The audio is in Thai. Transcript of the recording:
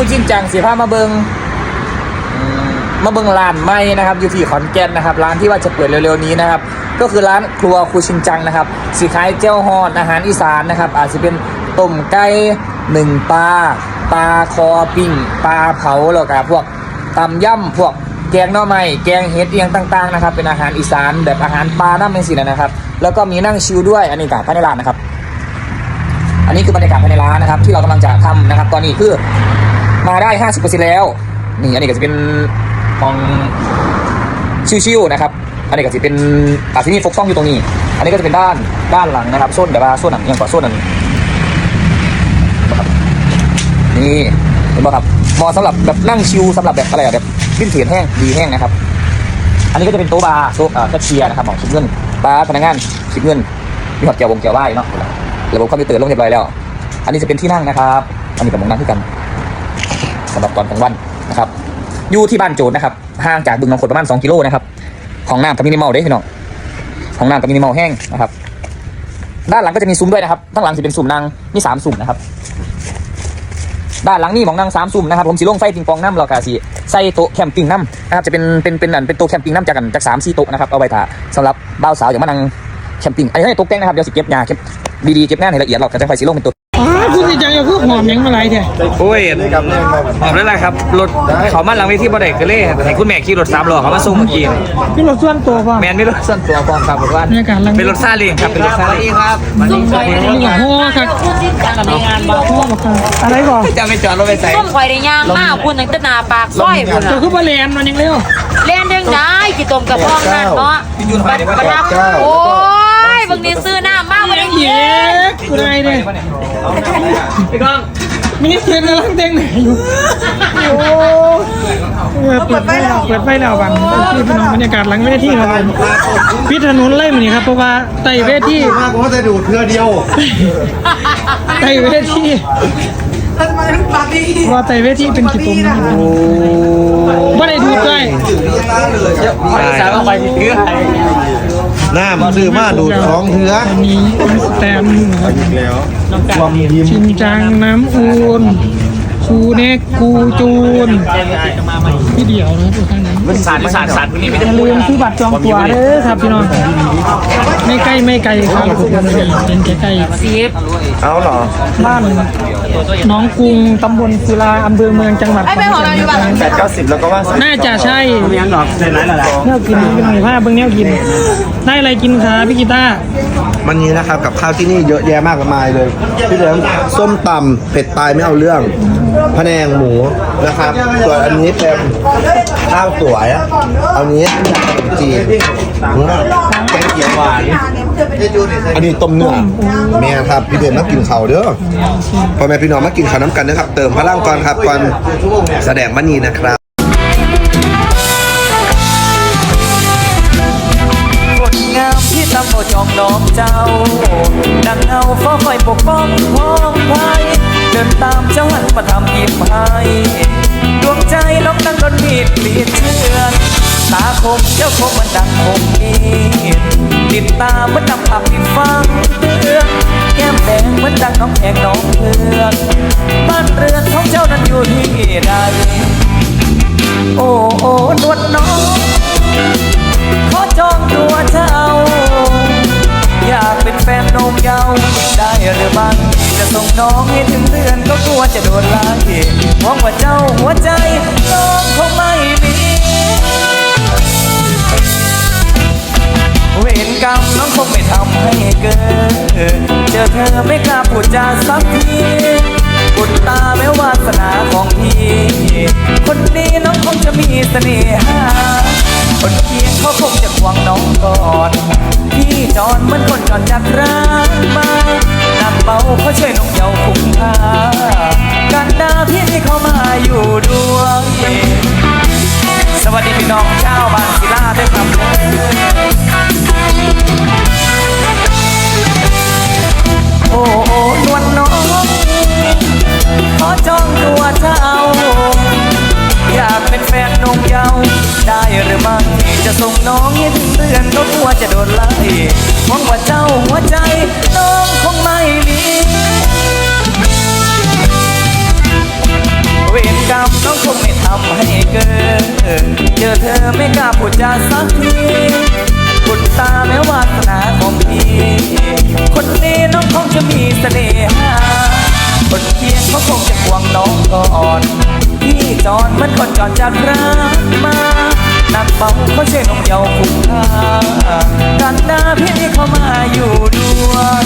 คุณจริงจังสีผ้ามาเบิงมาเบิงร้านใหม่นะครับอยู่ที่ขอนแก่นนะครับ ร้านที่ว่าจะเปิดเร็วๆนี้นะครับ ก็คือร้านครัวคูชินจังนะครับสีขายเจ้าฮอนอาหารอีสานนะครับ อาจจะเป็นต้มไก่หนึ่งปลาปลาคอปิ้งปลาเผาแล้วก็พวกตำย่ำพวกแกงหน่อไม้แกงเห็ดเอียงต่างๆนะครับเป็นอาหารอีสานแบบอาหารปลาน้ำเป็นสีนะครับ แล้วก็มีนั่งชิลด้วยอันนี้กับภายในร้านนะครับ อันนี้คือบรรยากาศภายในร้านนะครับ ที่เรากำลังจะทำนะครับ ตอนนี้คือ มาได้ 50%แล้ว นี่อันนี้ก็จะเป็นของชิวๆนะครับ อันนี้ก็จะเป็นอาที่นี่ฟกซ่องอยู่ตรงนี้ อันนี้ก็จะเป็นด้านด้านหลังนะครับส้นแต่ว่าส้นหนังยังกว่าส้นนั้นนี่เห็นไหมครับเหมาะสำหรับแบบนั่งชิวสำหรับแบบอะไรแบบดิ้นเถียนแห้งดีแห้งนะครับ อันนี้ก็จะเป็นโต๊ะบาร์โต๊ะเอ่อแคชเชียร์นะครับของคิดเงินบาร์พนักงานคิดเงินมีหอดเกี่ยววงเกี่ยวไหวเนาะระบบคอมพิวเตอร์ลงเรียบร้อยแล้ว อันนี้จะเป็นที่นั่งนะครับ อันนี้กับมองนั่งที่กันำหรับตอนกลางวันนะครับอยู่ที่บ้านโจทย์นะครับห่างจากบึงน้ำขดประมาณ2กิโลนะครับของน้ำกับมินิมอลเด้พี่น้องของน้ำกับมินิมอลแห้งนะครับ ด้านหลังก็จะมีซุ้มด้วยนะครับข้างหลังจะเป็นซุ้มนางมีสามซุ้มนะครับ ด้านหลังนี่หมองนางสามซุ้มนะครับผมสีลงไฟปิงปองน้ำแล้วก็สีใส่โต๊ะแคมปิ้งน้ำนะครับจะเป็นเป็นเป็นอันเป็นโต๊ะแคมปิ้งน้ำจากกันจากสามสี่โต๊ะนะครับเอาไว้ถ่าสำหรับบ่าวสาวอย่างมานั่งแคมปิ้งอันนี้ให้โต๊ะแป้งนะครับเดี๋ยวสิเก็บยาเก็บดีๆเก็บงานให้ละเอียดเราก็จะไฟสีลงเป็นตัว อ๋อคุณสิจังอย่าคือหอมหยังมาหลายแท้โอ้ยหอมแล้วแหละครับรถเขามาหลังเวทีบ่ได้ก็เลยให้คุณแม่ขี่รถสามล้อเขามาส่งเมื่อกี้พี่รถส่วนตัวป่ะแมนไม่รถส่วนตัวพร้อมครับบอกว่าบรรยากาศหลังเป็นรถซาเล้งครับเป็นรถซาเล้งครับนี่ก็โหครับพูดจริงจังกับในงานบ่โหบักครับอะไรก่อนจะไม่จอดรถไปใส่ส้มข่อยได้ย่างมากคุณตั้งแต่หนาปากซอยคุณตัวอะคือบ่แลนมันยังเร็วเล่นเรื่องได้กี่ตมกับพ่องนั่นเนาะบัดบัดนับโอ้ยบางทีซื้อน้ำมากไม่ได้ เย้ กูได้เด้พี่ก้องมินิเซนกำลังเต้งไหนอยู่โอ้เปิดไฟแล้วเปิดไฟแล้วบังที่พี่น้องบรรยากาศหลังเวทีครับผมพิดถนนไล่มันนี่ครับเพราะว่าไต่เวทีมากผมก็จะดูดเพื่อเดียวไต่เวทีเพราะว่าไต่เวทีเป็นกี่ตุ่มนะครับไม่ได้ดูดด้วยสาวไปถือให้ น้ำซื้อมาดูดของเถืออันนี้เป็นสแตมป์นะครับแล้วความยิ้มชินจังน้ำอูนคูเน็กกูจูนพี่เดียวนะครับทุกท่านนะมันสาดมันสาดสาดพวกนี้ไม่อได้ย่าพูลืดมซื้อบัตรจองตั๋วเด้อครับพี่น้อง ไม่ใกล้ไม่ไกลครับเป็นใกล้สิบเอาเหรอๆบ้านน้องกรุงตำบลศิลาอำเภอเมืองจังหวัดไอ้เป็นของเราอยู่บ้านแปดเก้าสิบแล้วก็ว่าน่าจะใช่ยังหรอกในนั้นแหละแนวกินเป็นหอยผ้าเบิ่งแนวกิน ได้อะไรกินครับพี่กีตาร์มันนี้นะครับกับข้าวที่นี่เยอะแยะมากมายเลยพี่เหลืองส้มตำเผ็ดตายไม่เอาเรื่องพะแนงหมูนะครับส่วนอันนี้เป็นข้าวสวยอันนี้ขนมจีนแกงเขียวหวานอันนี้ต้มเนื้อแม่ครับพี่เดือนมากินข้าวเด้อพ่อแม่พี่น้องมากินข้าวน้ำกันนะครับ เติมพลังก่อนครับก่อนแสดงมันีนะครับคนงามที่ตำบจองน้องเจ้าดังเงาเฝ้าคอยปกป้องพ้องภัยเดินตามเจ้าหันมาทำยิ้มให้ดวงใจน้องตั้งโดนมีดเปลี่ยนเชือนตาคมเจ้าคมมันดังคมมี ดติดตาเหมือนนำอับดินฟังเตือนแก้มแดงเหมือนดังน้องแองน้องเพื่อนบ้านเรือนของเจ้านั้นอยู่ที่ใดโอ้โอ้นวลน้องขอจองตัวเจ้า อยากเป็นแฟนนมเยาวได้หรือไม่จะส่งน้องให้ถึงเดือนก็กลัวจะโดนไล่มองว่าเจ้าหัวใจน้องคงม่มี เจอเธอไม่กล้าพูดจาสักทีบุญตาแม้วาสนาของพี่คนนี้น้องคงจะมีเสน่หาคนเพียงเขาคงจะควงน้องก่อน พี่จอนเหมือนคนจอนจากร้าน เป็นแฟนนงเยาได้หรือไม่จะส่งน้องให้ถึเรือนก็กลัวจะโดนไล่หวังว่าเจ้าหัวใจน้องคงไม่มีเวรกรรมน้องคงไม่ทำให้เกินเจอเธอไม่กล้าพูดจาสักที เป่าเขาเช่นมเยาคุ้มค่ากันหน้าพี่เขามาอยู่ด้วย